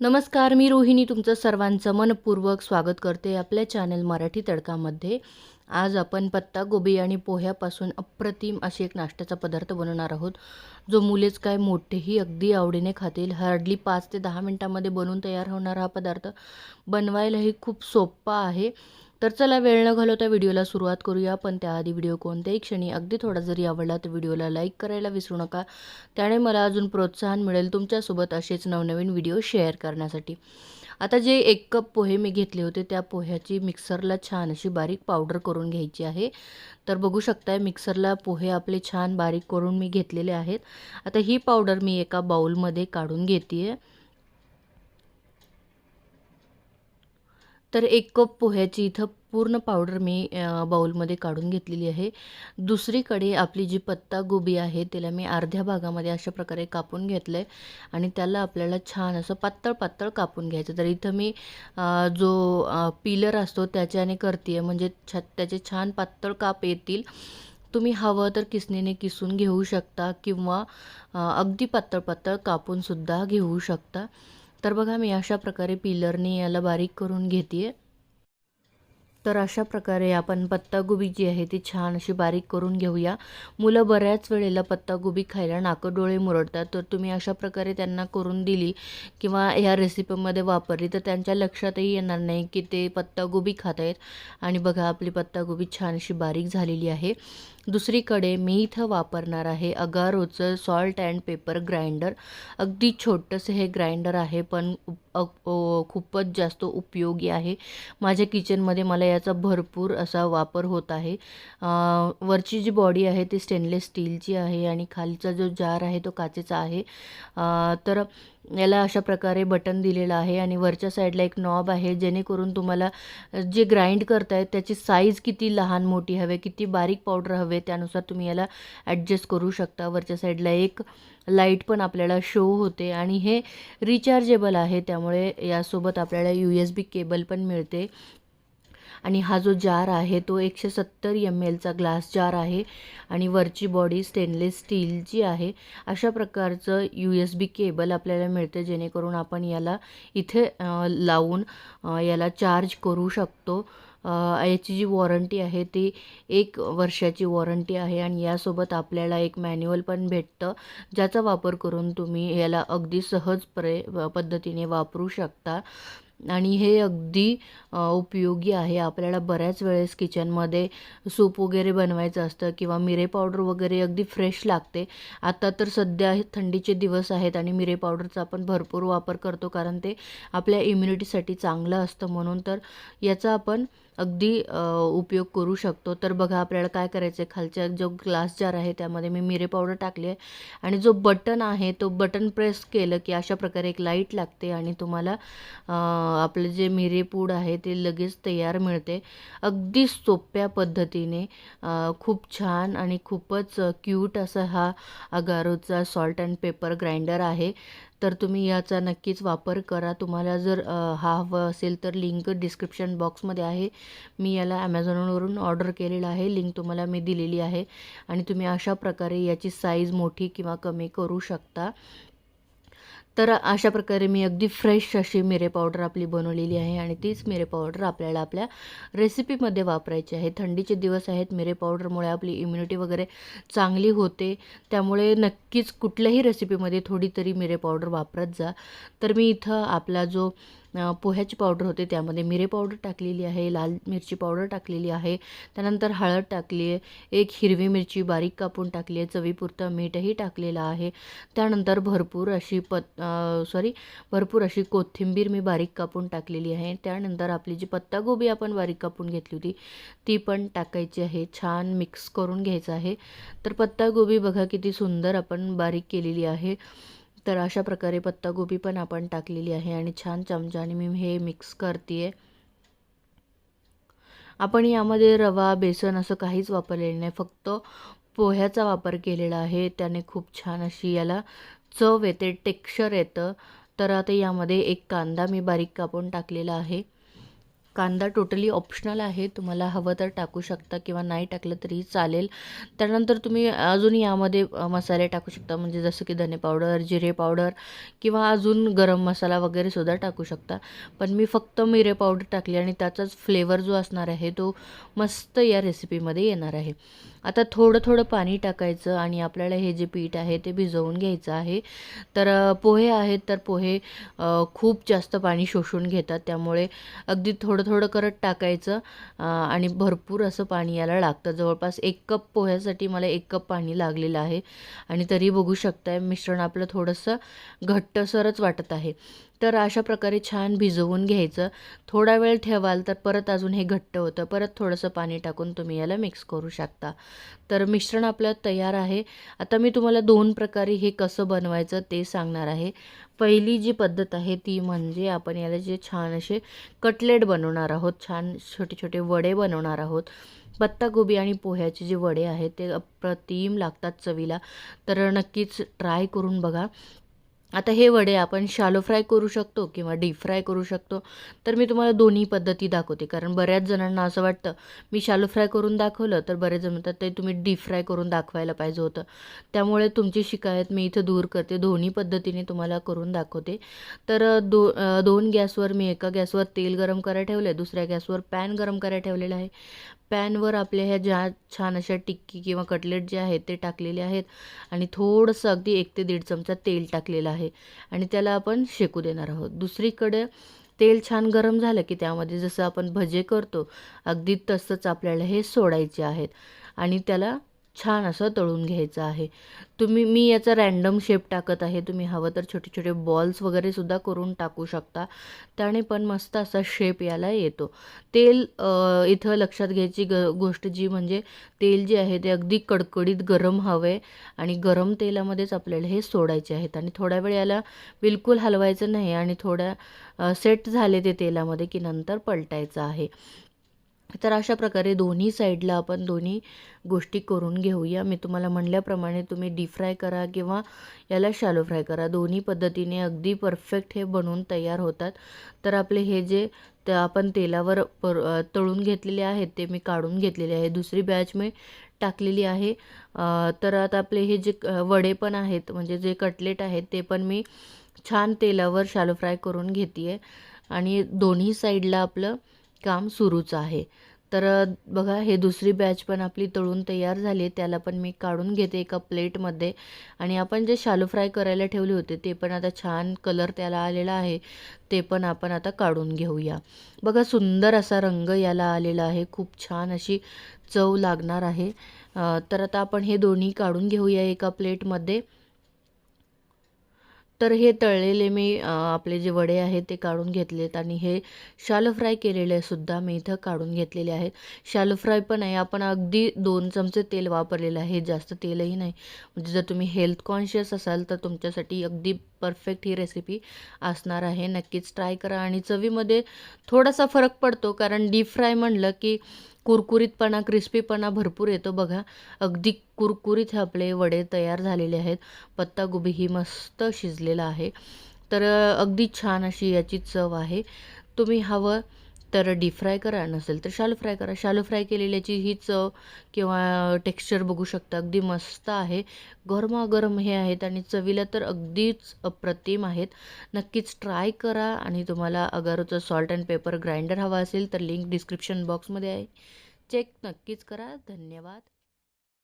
नमस्कार मी रोहिणी. तुमचं सर्वांचं मनपूर्वक स्वागत करते आपल्या चॅनल मराठी तडकामध्ये. आज आपण पत्ता गोबी आणि पोह्यापासून अप्रतिम अशी एक नाश्त्याचा पदार्थ बनवणार आहोत जो मुलेच काय मोठेही अगदी आवडीने खातील. हार्डली पाच ते दहा मिनटामध्ये बनवून तयार होणारा हा पदार्थ बनवायलाही खूप सोपा आहे. तर चला वेळ न घालवता व्हिडिओला सुरुवात करूया. पण त्याआधी व्हिडिओ कोणत्याही क्षणी अगदी थोडा जरी आवडला तर व्हिडिओला लाईक करायला विसरू नका. त्याने मला अजून प्रोत्साहन मिळेल तुमच्यासोबत असेच नवनवीन व्हिडिओ शेअर करण्यासाठी. आता जे एक कप पोहे मी घेतले होते त्या पोह्याची मिक्सरला छान अशी बारीक पावडर करून घ्यायची आहे. तर बघू शकताय मिक्सरला पोहे आपले छान बारीक करून मी घेतलेले आहेत. आता ही पावडर मी एका बाउलमध्ये काढून घेते आहे तर एक कप पोह्याची इथं पूर्ण पावडर मी बाउलमध्ये काढून घेतलेली आहे. दुसरीकडे आपली जी पत्ता गोबी आहे त्याला मी अर्ध्या भागामध्ये अशा प्रकारे कापून घेतलं आहे आणि त्याला आपल्याला छान असं पातळ पातळ कापून घ्यायचं. तर इथं मी जो पिलर असतो त्याच्याने करते आहे म्हणजे छ त्याचे छान पातळ काप येतील. तुम्ही हवं तर किसणीने किसून घेऊ शकता किंवा अगदी पातळ पातळ कापूनसुद्धा घेऊ शकता. तर बघा मी अशा प्रकारे पिलरने याला बारीक करून घेते तर अशा प्रकारे आपण पत्तागोबी जी आहे ती छान अशी बारीक करून घेऊया. मुलं बऱ्याच वेळेला पत्तागोबी खायला नाकं डोळे मुरडतात. तर तुम्ही अशा प्रकारे त्यांना करून दिली किंवा ह्या रेसिपीमध्ये वापरली तर त्यांच्या लक्षातही येणार नाही की ते पत्तागोबी खात आहेत आणि बघा आपली पत्तागोबी छान अशी बारीक झालेली आहे. दुसरीकडे मी इथं वापरणार आहे अगारोचं सॉल्ट अँड पेपर ग्राइंडर अगदी छोटंसं हे ग्राइंडर आहे पण खूपच जास्त उपयोगी आहे. माझ्या किचनमध्ये मला याचा भरपूर असा वापर होत आहे. वरची जी बॉडी आहे ती स्टेनलेस स्टीलची आहे आणि खालीचा जो जार आहे तो काचेचा आहे. तर याला अशा प्रकारे बटन दिलेलं आहे आणि वरच्या साईडला एक नॉब आहे जेणेकरून तुम्हाला जे ग्राइंड करतायत त्याची साईज किती लहान मोठी हवे किती बारीक पावडर हवे त्यानुसार तुम्ही याला ॲडजस्ट करू शकता. वरच्या साईडला एक लाइट पण आपल्याला शो होते आणि हे रिचार्जेबल आहे. त्यामुळे यासोबत आपल्याला यू एस बी केबल पण मिळते. आणि हा जो जार आहे तो एकशे सत्तर एम एलचा ग्लास जार आहे आणि वरची बॉडी स्टेनलेस स्टीलची आहे. अशा प्रकारचं यू एस बी केबल आपल्याला मिळते जेणेकरून आपण याला इथे लावून याला चार्ज करू शकतो. याची जी वॉरंटी आहे ती एक वर्षाची वॉरंटी आहे आणि यासोबत आपल्याला एक मॅन्युअल पण भेटतं ज्याचा वापर करून तुम्ही याला अगदी सहज प्रे पद्धतीने वापरू शकता. आणि हे अगदी उपयोगी आहे. आपल्याला बऱ्याच वेळेस किचनमध्ये सूप वगैरे बनवायचं असतं किंवा मिरे पावडर वगैरे अगदी फ्रेश लागते. आता तर सध्या थंडीचे दिवस आहेत आणि मिरे पावडरचा आपण भरपूर वापर करतो कारण ते आपल्या इम्युनिटीसाठी चांगलं असतं म्हणून तर याचा आपण अगदी उपयोग करू शकतो. तर बघा आपल्याला काय करायचं आहे खालच्या जो ग्लास जार आहे त्यामध्ये मी मिरे पावडर टाकली आहे आणि जो बटन आहे तो बटन प्रेस केलं की अशा प्रकारे एक लाइट लागते आणि तुम्हाला आपलं जे मिरे पूड आहे ते लगेच तयार मिळते. अगदी सोप्या पद्धतीने खूप छान आणि खूपच क्यूट असा हा अगारोचा सॉल्ट अँड पेपर ग्राइंडर आहे. तर तुम्ही याचा नक्कीच वापर करा. तुम्हाला जर हा हवं असेल तर लिंक डिस्क्रिप्शन बॉक्समध्ये आहे. मी याला ॲमेझॉनवरून ऑर्डर केलेलं आहे. लिंक तुम्हाला मी दिलेली आहे. आणि तुम्ही अशा प्रकारे याची साईज मोठी किंवा कमी करू शकता. तर अशा प्रकारे मी अगदी फ्रेश अशी मिरे पावडर आपली बनवलेली आहे आणि तीच मिरे पावडर आपल्याला आपल्या रेसिपीमध्ये वापरायची आहे. थंडीचे दिवस आहेत मिरे पावडरमुळे आपली इम्युनिटी वगैरे चांगली होते. त्यामुळे नक्कीच कुठल्याही रेसिपीमध्ये थोडी तरी मिरे पावडर वापरत जा. तर मी इथं आपला जो पोह्याची पावडर होते त्यामध्ये मिरे पावडर टाकलेली आहे लाल मिरची पावडर टाकलेली आहे त्यानंतर हळद टाकली आहे एक हिरवी मिरची बारीक कापून टाकली आहे चवीपुरतं मीठही टाकलेलं आहे त्यानंतर भरपूर अशी पत सॉरी भरपूर अशी कोथिंबीर मी बारीक कापून टाकलेली आहे त्यानंतर आपली जी पत्तागोबी आपण बारीक कापून घेतली होती ती पण टाकायची आहे छान मिक्स करून घ्यायचं आहे तर पत्तागोबी बघा किती सुंदर आपण बारीक केलेली आहे तर अशा प्रकारे पत्तागोबी पण आपण टाकलेली आहे आणि छान चमचाने मी हे मिक्स करते आहे आपण यामध्ये रवा बेसन असं काहीच वापरलेलं नाही फक्त पोह्याचा वापर केलेला आहे. त्याने खूप छान अशी याला चव येते टेक्स्चर येतं. तर आता यामध्ये एक कांदा मी बारीक कापून टाकलेला आहे. कांदा टोटली ऑप्शनल आहे. तुम्हाला हवं तर टाकू शकता किंवा नाही टाकलं तरी चालेल. त्यानंतर तुम्ही अजून यामध्ये मसाले टाकू शकता. म्हणजे जसं की धने पावडर जिरे पावडर किंवा अजून गरम मसाला वगैरे सुद्धा टाकू शकता. पण मी फक्त मिरे पावडर टाकली आणि त्याचाच फ्लेवर जो असणार आहे तो मस्त या रेसिपीमध्ये येणार आहे. आता थोडं थोडं पाणी टाकायचं आणि आपल्याला हे जे पीठ आहे ते भिजवून घ्यायचं आहे. तर पोहे आहेत तर पोहे खूप जास्त पाणी शोषून घेतात. त्यामुळे अगदी थोडं थोडं करत टाकायचं आणि भरपूर असं पाणी याला लागतं. जवळपास एक कप पोह्यासाठी मला एक कप पाणी लागलेलं आहे. आणि तरी बघू शकताय मिश्रण आपलं थोडंसं घट्टसरच वाटत आहे. तर अशा प्रकारे छान भिजवून घ्यायचं. थोडा वेळ ठेवाल तर परत अजून हे घट्ट होतं. परत थोडंसं पाणी टाकून तुम्ही याला मिक्स करू शकता. तर मिश्रण आपलं तयार आहे. आता मी तुम्हाला दोन प्रकारे हे कसं बनवायचं ते सांगणार आहे. पहिली जी पद्धत आहे ती म्हणजे आपण याला जे छान असे कटलेट बनवणार आहोत छान छोटे छोटे वडे बनवणार आहोत. पत्ताकोबी आणि पोह्याचे जे वडे आहेत ते अप्रतिम लागतात चवीला. तर नक्कीच ट्राय करून बघा. आता हे वडे आपण शालो फ्राय करू शकतो किंवा डीप फ्राय करू शकतो. तर मी तुम्हाला दोन्ही पद्धती दाखवते. कारण बऱ्याच जणांना असं वाटतं मी शालो फ्राय करून दाखवलं तर बरेच जण म्हणतात ते तुम्ही डीप फ्राय करून दाखवायला पाहिजे होतं. त्यामुळे तुमची शिकायत मी इथं दूर करते. दोन्ही पद्धतीने तुम्हाला करून दाखवते. तर दो दोन गॅसवर मी एका गॅसवर तेल गरम करायला ठेवलं आहे दुसऱ्या गॅसवर पॅन गरम करायला ठेवलेलं आहे. पॅनवर आपल्या ह्या ज्या छान अशा टिक्की किंवा कटलेट जे आहेत ते टाकलेले आहेत आणि थोडंसं अगदी एक ते दीड चमचा तेल टाकलेलं आहे आणि त्याला आपण शेकू देणार आहोत. दुसरीकडे तेल छान गरम झालं की त्यामध्ये जसं आपण भजे करतो अगदी तसंच आपल्याला हे सोडायचे आहेत आणि त्याला छान असं तळून घ्यायचं आहे. तुम्ही मी याचा रॅन्डम शेप टाकत आहे. तुम्ही हवं तर छोटे छोटे बॉल्स वगैरे सुद्धा करून टाकू शकता. त्याने पण मस्त असा शेप याला येतो. तेल इथं लक्षात घ्यायची ग गोष्ट जी म्हणजे तेल जे आहे ते अगदी कडकडीत गरम हवे आणि गरम तेलामध्येच आपल्याला हे सोडायचे आहेत. आणि थोड्या वेळ याला बिलकुल हलवायचं नाही आणि थोड्या सेट झाले ते तेलामध्ये की नंतर पलटायचं आहे. तर अशा प्रकारे दोन्ही साईडला आपण दोन्ही गोष्टी करून घेऊया. मी तुम्हाला म्हणल्याप्रमाणे तुम्ही डीप फ्राय करा किंवा याला शॅलो फ्राय करा. दोन्ही पद्धतीने अगदी परफेक्ट हे बनवून तयार होतात. तर आपले हे जे ते आपण तेलावर पर तळून घेतलेले आहेत ते मी काढून घेतलेले आहे. दुसरी बॅच मी टाकलेली आहे. तर आता आपले हे जे क- वडे पण आहेत म्हणजे जे कटलेट आहेत ते पण मी छान तेलावर शॅलो फ्राय करून घेते आहे आणि दोन्ही साईडला आपलं काम सुरूच आहे. तर बघा हे दुसरी बॅच पण आपली तळून तयार झाली आहे. त्याला पण मी काढून घेते एका प्लेटमध्ये आणि आपण जे शालू फ्राय करायला ठेवले होते ते पण आता छान कलर त्याला आलेला आहे. ते पण आपण आता काढून घेऊया. बघा सुंदर असा रंग याला आलेला आहे. खूप छान अशी चव लागणार आहे. तर आता आपण हे दोन्ही काढून घेऊया एका प्लेटमध्ये तर हे तळलेले मी आपले जे वडे आहेत ते काढून घेतलेत आणि हे शालो फ्राय केलेले सुद्धा मी इथं काढून घेतलेले आहेत. शालो फ्राय पण आहे. आपण अगदी दोन चमचे तेल वापरलेलं आहे. जास्त तेलही नाही. म्हणजे जर तुम्ही हेल्थ कॉन्शियस असाल तर तुमच्यासाठी अगदी परफेक्ट ही रेसिपी असणार आहे. नक्कीच ट्राय करा. आणि चवीमध्ये थोडासा फरक पडतो कारण डीप फ्राय म्हणलं की कुरकुरीतपणा क्रिस्पीपणा भरपूर येतो बघा. अगदी कुरकुरीत हे आपले वडे तयार झालेले आहेत. पत्तागोबी ही मस्त शिजलेला आहे. तर अगदी छान अशी याची चव आहे. तुम्ही हवं तर डीप फ्राय करा नसेल तर शालो फ्राय करा. शालो फ्राय केलेल्याची ही चव किंवा टेक्स्चर बघू शकता. अगदी मस्त आहे. गरमागरम हे आहेत आणि चवीला तर अगदीच अप्रतिम आहेत. नक्कीच ट्राय करा आणि तुम्हाला अगारोचं सॉल्ट अँड पेपर ग्राइंडर हवा असेल तर लिंक डिस्क्रिप्शन बॉक्समध्ये आहे. चेक नक्कीच करा. धन्यवाद.